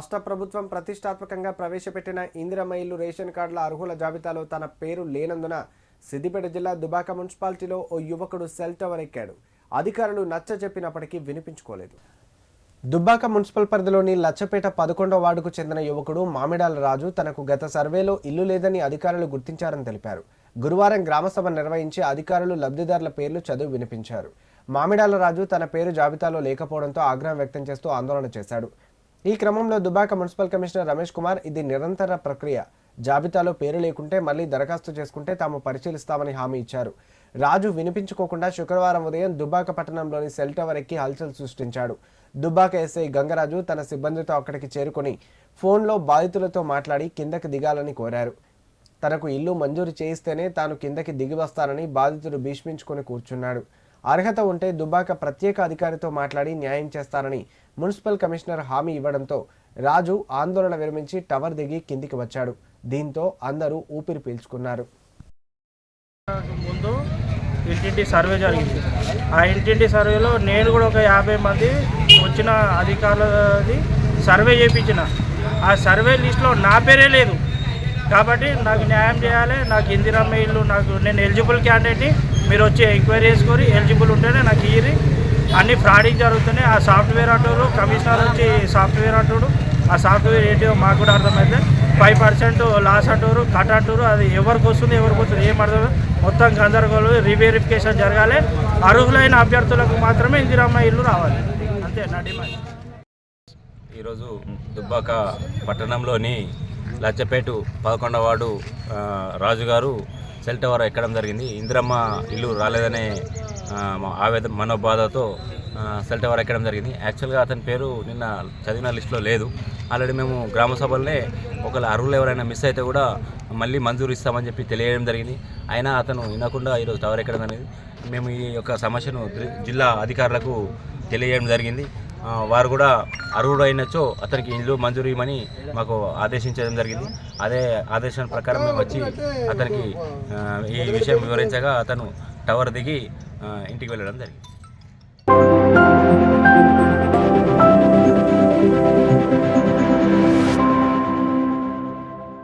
రాష్ట్ర ప్రభుత్వం ప్రతిష్టాత్మకంగా ప్రవేశపెట్టిన ఇందిరమ్మ ఇల్లు రేషన్ కార్డుల అర్హుల జాబితాలో తన పేరు లేనందున సిద్దిపేట జిల్లా దుబాక మున్సిపాలిటీలో ఓ యువకుడు సెల్ టవర్ ఎక్కాడు. అధికారులు నచ్చ చెప్పినప్పటికీ వినిపించుకోలేదు. దుబ్బాక మున్సిపల్ పరిధిలోని లచ్చపేట పదకొండో వార్డుకు చెందిన యువకుడు మామిడాల రాజు తనకు గత సర్వేలో ఇల్లు లేదని అధికారులు గుర్తించారని తెలిపారు. గురువారం గ్రామసభ నిర్వహించి అధికారులు లబ్ధిదారుల పేర్లు చదువు వినిపించారు. మామిడాల రాజు తన పేరు జాబితాలో లేకపోవడంతో ఆగ్రహం వ్యక్తం చేస్తూ ఆందోళన చేశాడు. ఈ క్రమంలో దుబాక మున్సిపల్ కమిషనర్ రమేష్ కుమార్ ఇది నిరంతర ప్రక్రియ. జాబితాలో పేరు లేకుంటే మళ్ళీ దరఖాస్తు చేసుకుంటే తాము పరిశీలిస్తామని హామీ ఇచ్చారు. రాజు వినిపించుకోకుండా శుక్రవారం ఉదయం దుబ్బాక పట్టణంలోని సెల్ టవర్ ఎక్కి హల్చల్ సృష్టించాడు. దుబ్బాక ఎస్ఐ గంగరాజు తన సిబ్బందితో అక్కడికి చేరుకొని ఫోన్లో బాధితులతో మాట్లాడి కిందకి దిగాలని కోరారు. తనకు ఇల్లు మంజూరు చేయిస్తేనే తాను కిందకి దిగి వస్తానని బాధితుడు భీష్మించుకొని కూర్చున్నాడు. అర్హత ఉంటే దుబ్బాక ప్రత్యేక అధికారితో మాట్లాడి న్యాయం చేస్తానని మున్సిపల్ కమిషనర్ హామీ ఇవ్వడంతో రాజు ఆందోళన విరమించి టవర్ దిగి కిందికి వచ్చాడు. దీంతో అందరూ ఊపిరి పీల్చుకున్నారు. ముందు ఇంటింటి సర్వే జరిగింది. ఆ ఇంటింటి సర్వేలో నేను కూడా ఒక యాభై మంది వచ్చిన అధికారులది సర్వే చేయించిన ఆ సర్వే లిస్ట్లో నా పేరే లేదు. కాబట్టి నాకు న్యాయం చేయాలి నాకు ఇందిరమ్మ ఇల్లు నాకు నేను ఎలిజిబుల్ క్యాండిడేట్ని మీరు వచ్చి ఎంక్వైరీ చేసుకొని ఎలిజిబుల్ ఉంటేనే నాకు ఇయ్యి అన్ని ఫ్రాడింగ్ జరుగుతున్నాయి. ఆ సాఫ్ట్వేర్ అంటారు కమిషనర్ వచ్చి సాఫ్ట్వేర్ అంటాడు ఆ సాఫ్ట్వేర్ ఏంటో మాకు కూడా అర్థమైతే ఫైవ్ పర్సెంట్ లాస్ అంటారు కట్ అంటారు. అది ఎవరికి వస్తుంది ఎవరికి వస్తుంది ఏం అర్థం మొత్తం గందరగోళం రీవెరిఫికేషన్ జరగాలి. అర్హులైన అభ్యర్థులకు మాత్రమే ఇందిరామ్మ ఇల్లు రావాలి. అంతే నా డిమాండ్. ఈరోజు దుబ్బాక పట్టణంలోని లచ్చపేటు పదకొండవాడు రాజుగారు సెల్ టవర్ ఎక్కడం జరిగింది. ఇందిరమ్మ ఇల్లు రాలేదనే ఆవేదన ఆవేద మనోబాధతో సెల్ టవర్ ఎక్కడం జరిగింది. యాక్చువల్గా అతని పేరు నిన్న చదివిన లిస్టులో లేదు. ఆల్రెడీ మేము గ్రామ సభలనే ఒకవేళ అర్హులు ఎవరైనా మిస్ అయితే కూడా మళ్ళీ మంజూరు ఇస్తామని చెప్పి తెలియడం జరిగింది. అయినా అతను వినకుండా ఈరోజు టవర్ ఎక్కడం అనేది మేము ఈ యొక్క సమస్యను జిల్లా అధికారులకు తెలియజేయడం జరిగింది. వారు కూడా అర్హుడు అయినచో అతనికి ఇల్లు మంజూరు ఇవ్వమని మాకు ఆదేశించడం జరిగింది. అదే ఆదేశం ప్రకారం మేము వచ్చి అతనికి ఈ విషయం వివరించగా అతను టవర్ దిగి ఇంటికి వెళ్ళడం జరిగింది.